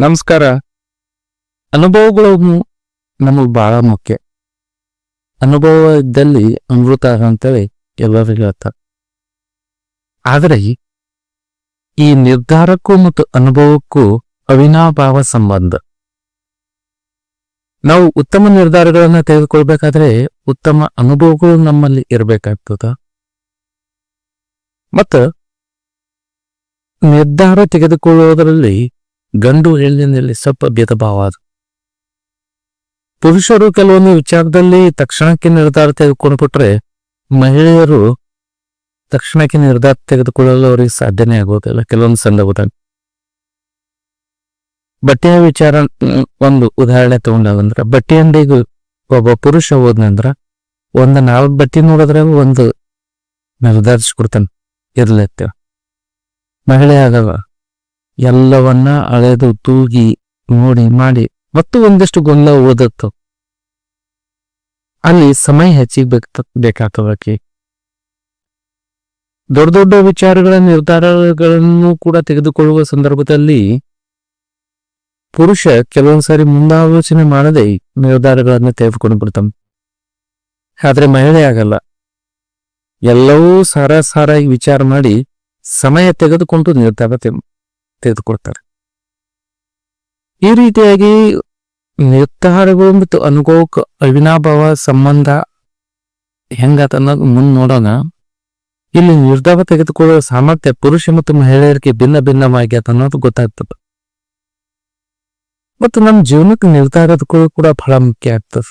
ನಮಸ್ಕಾರ. ಅನುಭವಗಳು ನಮಗೆ ಬಹಳ ಮುಖ್ಯ. ಅನುಭವ ಇದ್ದಲ್ಲಿ ಅಮೃತ ಅಂತೇಳಿ ಎಲ್ಲರಿಗೂ ಹೇಳ್ತಾರೆ. ಆದರೆ ಈ ನಿರ್ಧಾರಕ್ಕೂ ಮತ್ತು ಅನುಭವಕ್ಕೂ ಅವಿನಾಭಾವ ಸಂಬಂಧ. ನಾವು ಉತ್ತಮ ನಿರ್ಧಾರಗಳನ್ನು ತೆಗೆದುಕೊಳ್ಬೇಕಾದ್ರೆ ಉತ್ತಮ ಅನುಭವಗಳು ನಮ್ಮಲ್ಲಿ ಇರಬೇಕಾಗ್ತದ. ಮತ್ತ ನಿರ್ಧಾರ ತೆಗೆದುಕೊಳ್ಳುವುದರಲ್ಲಿ ಗಂಡು ಹೆಣ್ಣಿನಲ್ಲಿ ಸ್ವಲ್ಪ ಭೇದಭಾವ ಅದು. ಪುರುಷರು ಕೆಲವೊಂದು ವಿಚಾರದಲ್ಲಿ ತಕ್ಷಣಕ್ಕೆ ನಿರ್ಧಾರ ತೆಗೆದುಕೊಂಡು ಬಿಟ್ರೆ ಮಹಿಳೆಯರು ತಕ್ಷಣಕ್ಕೆ ನಿರ್ಧಾರ ತೆಗೆದುಕೊಳ್ಳಲು ಅವರಿಗೆ ಸಾಧ್ಯನೇ ಆಗೋದಿಲ್ಲ. ಕೆಲವೊಂದು ಸಂದರ್ಭದಾಗ ಬಟ್ಟೆಯ ವಿಚಾರ, ಒಂದು ಉದಾಹರಣೆ ತಗೊಂಡಾಗಂದ್ರ ಬಟ್ಟೆ ಅಂಗಡಿಗೂ ಒಬ್ಬ ಪುರುಷ ಹೋದ್ನಂದ್ರ, ಒಂದು ನಾಲ್ಕು ಬಟ್ಟೆ ನೋಡಿದ್ರೆ ಒಂದು ನಿರ್ಧರಿಸ್ಕೊಡ್ತಾನೆ ಇರ್ಲತ್ತೇವ ಮಹಿಳೆ ಆಗಲ್ಲ ಎಲ್ಲವನ್ನ ಅಳೆದು ತೂಗಿ ನೋಡಿ ಮಾಡಿ ಮತ್ತು ಒಂದಿಷ್ಟು ಗೊಂದಲ ಉಳಿದತ್ತು ಅಲ್ಲಿ ಸಮಯ ಹೆಚ್ಚಿಗೆ ಬೇಕ ಬೇಕಾಗ್ತದಕ್ಕೆ ದೊಡ್ಡ ದೊಡ್ಡ ವಿಚಾರಗಳ ನಿರ್ಧಾರಗಳನ್ನು ಕೂಡ ತೆಗೆದುಕೊಳ್ಳುವ ಸಂದರ್ಭದಲ್ಲಿ ಪುರುಷ ಕೆಲವೊಂದ್ಸಾರಿ ಮುಂದಾಲೋಚನೆ ಮಾಡದೆ ನಿರ್ಧಾರಗಳನ್ನು ತೆಗೆದುಕೊಂಡು ಬಿಡ್ತಾನೆ. ಆದ್ರೆ ಮಹಿಳೆ ಆಗಲ್ಲ. ಎಲ್ಲವೂ ಸಾರ ಸಾರಾಗಿ ವಿಚಾರ ಮಾಡಿ ಸಮಯ ತೆಗೆದುಕೊಂಡು ನಿರ್ಧಾರ ತೆಗೆದುಕೊಳ್ತಾರೆ. ಈ ರೀತಿಯಾಗಿ ನಿರ್ಧಾರಗಳು ಮತ್ತು ಅನುಭವಕ್ಕೆ ಅವಿನಾಭಾವ ಸಂಬಂಧ ಹೆಂಗಾತ ಅನ್ನೋದು ಮುಂದ್ ನೋಡೋಣ. ಇಲ್ಲಿ ನಿರ್ಧಾರ ತೆಗೆದುಕೊಳ್ಳುವ ಸಾಮರ್ಥ್ಯ ಪುರುಷ ಮತ್ತು ಮಹಿಳೆಯರಿಗೆ ಭಿನ್ನ ಭಿನ್ನವಾಗಿ ಅನ್ನೋದು ಗೊತ್ತಾಗ್ತದೆ. ಮತ್ತು ನಮ್ಮ ಜೀವನಕ್ಕೆ ನಿರ್ಧಾರ ಕೂಡ ಬಹಳ ಮುಖ್ಯ ಆಗ್ತದೆ.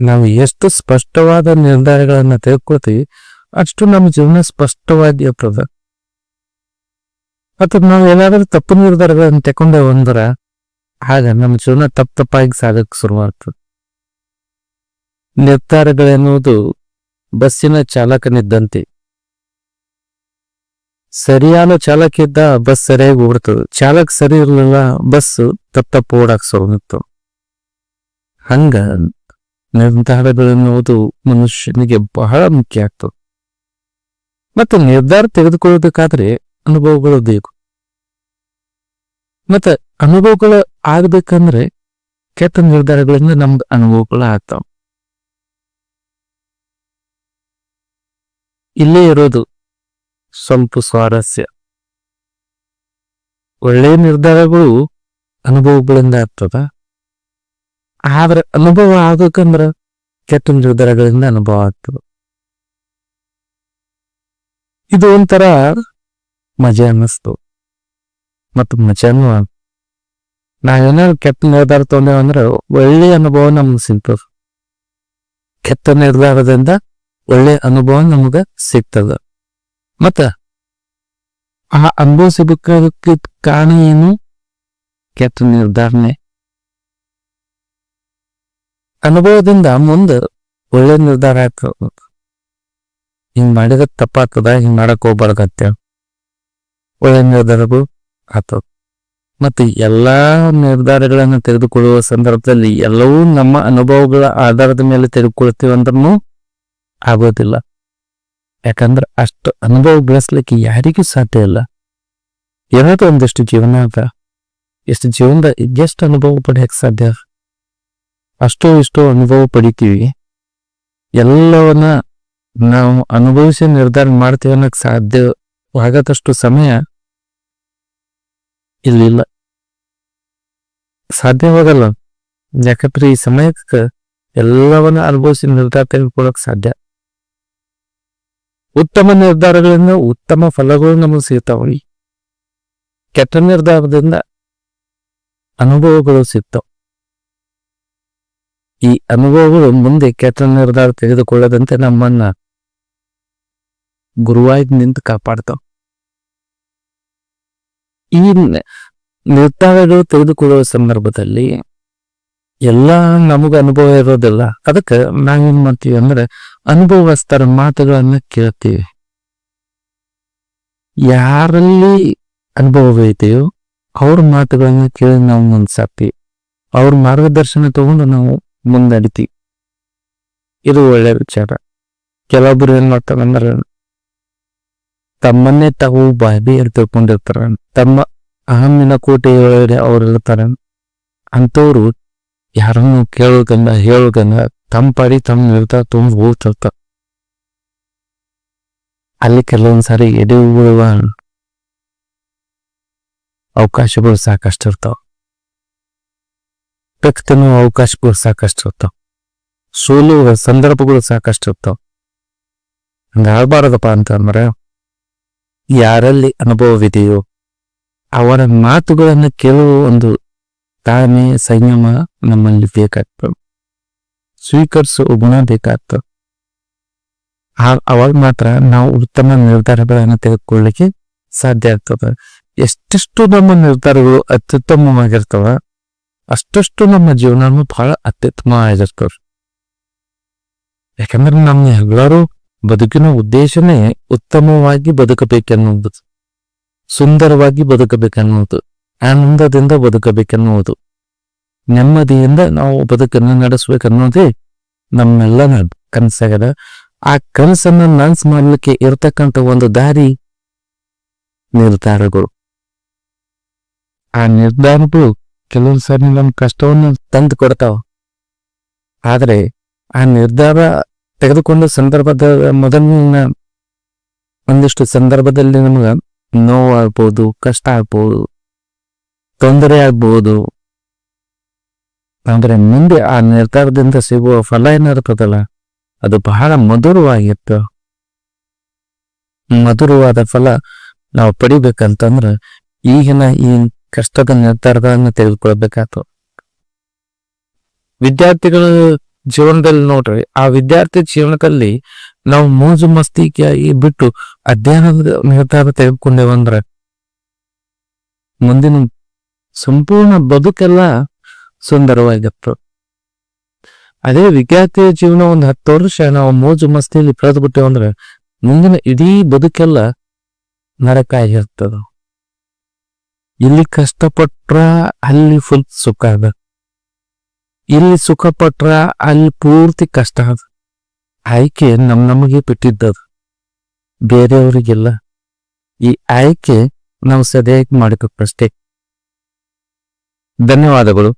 ನಾವು ಎಷ್ಟು ಸ್ಪಷ್ಟವಾದ ನಿರ್ಧಾರಗಳನ್ನ ತೆಗೆದುಕೊಳ್ತೀವಿ ಅಷ್ಟು ನಮ್ಮ ಜೀವನ ಸ್ಪಷ್ಟವಾಗಿ ಇರ್ತದೆ. ಮತ್ತು ನಾವು ಏನಾದ್ರೂ ತಪ್ಪು ನಿರ್ಧಾರಗಳನ್ನು ತಕೊಂಡೇವು ಅಂದ್ರ ಆಗ ನಮ್ಮ ಜೀವನ ತಪ್ಪು ತಪ್ಪಾಗಿ ಸಾಗಕ್ಕೆ ಶುರುವಾಗ್ತದೆ. ನಿರ್ಧಾರಗಳೆನ್ನುವುದು ಬಸ್ಸಿನ ಚಾಲಕನಿದ್ದಂತೆ. ಸರಿಯಾದ ಚಾಲಕ ಇದ್ದ ಬಸ್ ಸರಿಯಾಗಿ ಓಡ್ತದೆ. ಚಾಲಕ ಸರಿ ಇರಲಿಲ್ಲ, ಬಸ್ ತಪ್ಪ ತಪ್ಪು ಓಡಾಕ್ ಶುರು ಹಂಗ ನಿರ್ಧಾರಗಳೆನ್ನುವುದು ಮನುಷ್ಯನಿಗೆ ಬಹಳ ಮುಖ್ಯ ಆಗ್ತದೆ. ಮತ್ತು ನಿರ್ಧಾರ ತೆಗೆದುಕೊಳ್ಳಬೇಕಾದ್ರೆ ಅನುಭವಗಳು ಬೇಕು. ಮತ್ತೆ ಅನುಭವಗಳು ಆಗ್ಬೇಕಂದ್ರೆ ಕೆಟ್ಟ ನಿರ್ಧಾರಗಳಿಂದ ನಮ್ದು ಅನುಭವಗಳು ಆಗ್ತಾವ. ಇಲ್ಲೇ ಇರೋದು ಸ್ವಲ್ಪ ಸ್ವಾರಸ್ಯ. ಒಳ್ಳೆಯ ನಿರ್ಧಾರಗಳು ಅನುಭವಗಳಿಂದ ಆಗ್ತದ. ಆದ್ರೆ ಅನುಭವ ಆಗ್ಬೇಕಂದ್ರ ಕೆಟ್ಟ ನಿರ್ಧಾರಗಳಿಂದ ಅನುಭವ ಆಗ್ತದ. ಇದು ಒಂಥರ ಮಜಾ ಅನ್ನಿಸ್ತು. ಮತ್ತು ಮಜಾನು ನಾವೇನಾದ್ರು ಕೆಟ್ಟ ನಿರ್ಧಾರ ತಗೊಂಡೇವಂದ್ರ ಒಳ್ಳೆ ಅನುಭವ ನಮ್ಗೆ ಸಿಗ್ತದ. ಕೆಟ್ಟ ನಿರ್ಧಾರದಿಂದ ಒಳ್ಳೆ ಅನುಭವ ನಮಗ ಸಿಗ್ತದ. ಮತ್ತ ಆ ಅನುಭವ ಸಿಗಬೇಕಾದಕ್ಕೆ ಕಾರಣ ಏನು? ಕೆಟ್ಟ ನಿರ್ಧಾರನೆ. ಅನುಭವದಿಂದ ಮುಂದೆ ಒಳ್ಳೆ ನಿರ್ಧಾರ ಆಗ್ತದ ಹಿಂಗ್ ಮಾಡಿದ ತಪ್ಪಾಗ್ತದ, ಹಿಂಗ್ ಮಾಡಕ್ ಹೋಗ್ಬಾರ್ದತ್ತ ಒಳ್ಳೆ ನಿರ್ಧಾರಗಳು ಆಗ್ತವೆ. ಮತ್ತು ಎಲ್ಲಾ ನಿರ್ಧಾರಗಳನ್ನು ತೆಗೆದುಕೊಳ್ಳುವ ಸಂದರ್ಭದಲ್ಲಿ ಎಲ್ಲವೂ ನಮ್ಮ ಅನುಭವಗಳ ಆಧಾರದ ಮೇಲೆ ತೆಗೆದುಕೊಳ್ತೀವಿ ಅಂದ್ರೂ ಆಗೋದಿಲ್ಲ. ಯಾಕಂದ್ರೆ ಅಷ್ಟು ಅನುಭವ ಬೆಳೆಸ್ಲಿಕ್ಕೆ ಯಾರಿಗೂ ಸಾಧ್ಯ ಇಲ್ಲ. ಇರೋದು ಒಂದಿಷ್ಟು ಜೀವನ ಅದ. ಎಷ್ಟು ಜೀವನದ ಎಷ್ಟು ಅನುಭವ ಪಡೆಯಕ್ ಸಾಧ್ಯ ಅಷ್ಟೋ ಇಷ್ಟೋ ಅನುಭವ ಪಡಿತೀವಿ. ಎಲ್ಲವನ್ನ ನಾವು ಅನುಭವಿಸಿ ನಿರ್ಧಾರ ಮಾಡ್ತೀವಿ ಅನ್ನಕ್ ಸಾಧ್ಯವಾಗದಷ್ಟು ಸಮಯ ಇಲ್ಲಿಲ್ಲ. ಸಾಧ್ಯವಾಗಲ್ಲ ಯಾಕಂದ್ರೆ ಈ ಸಮಯಕ್ಕೆ ಎಲ್ಲವನ್ನ ಅನುಭವಿಸಿ ನಿರ್ಧಾರ ತೆಗೆದುಕೊಳ್ಳಕ್ ಸಾಧ್ಯ. ಉತ್ತಮ ನಿರ್ಧಾರಗಳಿಂದ ಉತ್ತಮ ಫಲಗಳು ನಮಗೆ ಸಿಗ್ತಾವ. ಕೆಟ್ಟ ನಿರ್ಧಾರದಿಂದ ಅನುಭವಗಳು ಸಿಗ್ತಾವ. ಈ ಅನುಭವಗಳು ಮುಂದೆ ಕೆಟ್ಟ ನಿರ್ಧಾರ ತೆಗೆದುಕೊಳ್ಳದಂತೆ ನಮ್ಮನ್ನ ಗುರುವಾಗಿ ನಿಂತು ಕಾಪಾಡ್ತಾವ. ಈ ನಿರ್ಧಾರಗಳು ತೆಗೆದುಕೊಳ್ಳುವ ಸಂದರ್ಭದಲ್ಲಿ ಎಲ್ಲ ನಮಗ ಅನುಭವ ಇರೋದಿಲ್ಲ. ಅದಕ್ಕೆ ನಾವೇನ್ ಮಾಡ್ತೀವಿ ಅಂದ್ರೆ ಅನುಭವಸ್ಥರ ಮಾತುಗಳನ್ನ ಕೇಳ್ತೀವಿ. ಯಾರಲ್ಲಿ ಅನುಭವ ಐತೆಯೋ ಅವ್ರ ಮಾತುಗಳನ್ನ ಕೇಳಿ ನಾವು ಮುಂದ್ಸಾಕ್ತಿವಿ. ಅವ್ರ ಮಾರ್ಗದರ್ಶನ ತಗೊಂಡು ನಾವು ಮುಂದಡಿತೀವಿ. ಇದು ಒಳ್ಳೆ ವಿಚಾರ. ಕೆಲವೊಬ್ರು ಏನ್ ಮಾಡ್ತಾರಂದ್ರ ತಮ್ಮನ್ನೇ ತಾವು ಅಂತ ತಿಳ್ಕೊಂಡಿರ್ತಾರ ತಮ್ಮ ಅಹಮ್ಮಿನ ಕೋಟೆ ಅವರಿರ್ತಾರ ಅವ್ರು ಇರ್ತಾರೆ ಅಂಥವ್ರು ಯಾರನ್ನು ಕೇಳೋದನ್ನ ಹೇಳೋದನ್ನ ತಮ್ಮ ಪಾಡಿ ತಮ್ಮ ನಿರ್ಧಾರ ತುಂಬ ಹೋಗ್ತಿರ್ತಾರ ಅಲ್ಲಿ ಕೆಲವೊಂದ್ಸಾರಿ ಎದೆ ಉಗುಳುವ ಅವಕಾಶಗಳು ಸಾಕಷ್ಟು ಇರ್ತಾವ ತಿನ್ನುವ ಅವಕಾಶಗಳು ಸಾಕಷ್ಟು ಇರ್ತಾವ ಸೋಲುವ ಸಂದರ್ಭಗಳು ಸಾಕಷ್ಟು ಇರ್ತಾವ ಹಂಗ ಆಳ್ಬಾರದಪ್ಪ ಅಂತಂದ್ರೆ ಯಾರಲ್ಲಿ ಅನುಭವವಿದೆಯೋ ಅವರ ಮಾತುಗಳನ್ನು ಕೇಳುವ ಒಂದು ತಾಳ್ಮೆ ಸಂಯಮ ನಮ್ಮಲ್ಲಿ ಬೇಕಾಗ್ತದೆ. ಸ್ವೀಕರಿಸುವ ಗುಣ ಬೇಕಾಗ್ತದೆ. ಅವಾಗ ಮಾತ್ರ ನಾವು ಉತ್ತಮ ನಿರ್ಧಾರಗಳನ್ನು ತೆಗೆದುಕೊಳ್ಳಿಕ್ಕೆ ಸಾಧ್ಯ ಆಗ್ತದೆ. ಎಷ್ಟೆಷ್ಟು ನಮ್ಮ ನಿರ್ಧಾರಗಳು ಅತ್ಯುತ್ತಮವಾಗಿರ್ತವ ಅಷ್ಟಷ್ಟು ನಮ್ಮ ಜೀವನನು ಬಹಳ ಅತ್ಯುತ್ತಮವಾಗಿರ್ತವೆ. ಯಾಕಂದ್ರೆ ನಮ್ಮ ಎಲ್ಲರೂ ಬದುಕಿನ ಉದ್ದೇಶನೇ ಉತ್ತಮವಾಗಿ ಬದುಕಬೇಕೆನ್ನುವುದು, ಸುಂದರವಾಗಿ ಬದುಕಬೇಕೆನ್ನುವುದು, ಆನಂದದಿಂದ ಬದುಕಬೇಕೆನ್ನುವುದು, ನೆಮ್ಮದಿಯಿಂದ ನಾವು ಬದುಕನ್ನು ನಡೆಸಬೇಕನ್ನೋದೇ ನಮ್ಮೆಲ್ಲ ಕನಸಾಗದ ಆ ಕನಸನ್ನ ನನ್ಸ್ ಮಾಡಲಿಕ್ಕೆ ಇರತಕ್ಕಂಥ ಒಂದು ದಾರಿ ನಿರ್ಧಾರಗಳು ಆ ನಿರ್ಧಾರಗಳು ಕೆಲವೊಂದು ಸಾರಿ ನಮ್ಮ ಕಷ್ಟವನ್ನು ತಂದು ಕೊಡ್ತಾವ. ಆದರೆ ಆ ನಿರ್ಧಾರ ತೆಗೆದುಕೊಂಡ ಸಂದರ್ಭದ ಮೊದಲಿನ ಒಂದಿಷ್ಟು ಸಂದರ್ಭದಲ್ಲಿ ನಮ್ಗ ನೋವು ಕಷ್ಟ ಆಗ್ಬೋದು, ತೊಂದರೆ ಆಗ್ಬೋದು. ಅಂದ್ರೆ ಮುಂದೆ ಆ ನಿರ್ಧಾರದಿಂದ ಸಿಗುವ ಫಲ ಏನಿರ್ತದಲ್ಲ, ಅದು ಬಹಳ ಮಧುರವಾಗಿತ್ತು. ಮಧುರವಾದ ಫಲ ನಾವು ಪಡಿಬೇಕಂತಂದ್ರ ಈಗಿನ ಈ ಕಷ್ಟದ ನಿರ್ಧಾರಗಳನ್ನು ತೆಗೆದುಕೊಳ್ಬೇಕಾಯ್ತು ವಿದ್ಯಾರ್ಥಿಗಳ ಜೀವನದಲ್ಲಿ ನೋಡ್ರಿ, ಆ ವಿದ್ಯಾರ್ಥಿ ಜೀವನದಲ್ಲಿ ನಾವು ಮೋಜು ಮಸ್ತಿಗಾಗಿ ಬಿಟ್ಟು ಅಧ್ಯಯನದ ನಿರ್ಧಾರ ತೆಗೆದುಕೊಂಡೇವಂದ್ರೆ ಮುಂದಿನ ಸಂಪೂರ್ಣ ಬದುಕೆಲ್ಲ ಸುಂದರವಾಗಿತ್ತು. ಅದೇ ವಿದ್ಯಾರ್ಥಿಯ ಜೀವನ ಒಂದು ಹತ್ತು ವರ್ಷ ನಾವು ಮೋಜು ಮಸ್ತಿಯಲ್ಲಿ ಕಳೆದು ಬಿಟ್ಟೇವಂದ್ರೆ ಮುಂದಿನ ಇಡೀ ಬದುಕೆಲ್ಲ ನರಕ ಆಗಿರ್ತದ ಇಲ್ಲಿ ಕಷ್ಟಪಟ್ರ ಅಲ್ಲಿ ಫುಲ್ ಸುಖ ಅದ ಇಲ್ಲಿ ಸುಖ ಪಟ್ರ, ಅಲ್ಲಿ ಪೂರ್ತಿ ಕಷ್ಟ ಅದ. ಆಯ್ಕೆ ನಮ್ ನಮಗೆ ಬಿಟ್ಟಿದ್ದದು. ಬೇರೆಯವರಿಗೆಲ್ಲ ಈ ಆಯ್ಕೆ ನಾವು ಸರಿಯಾಗಿ ಮಾಡಬೇಕಷ್ಟೇ ಧನ್ಯವಾದಗಳು.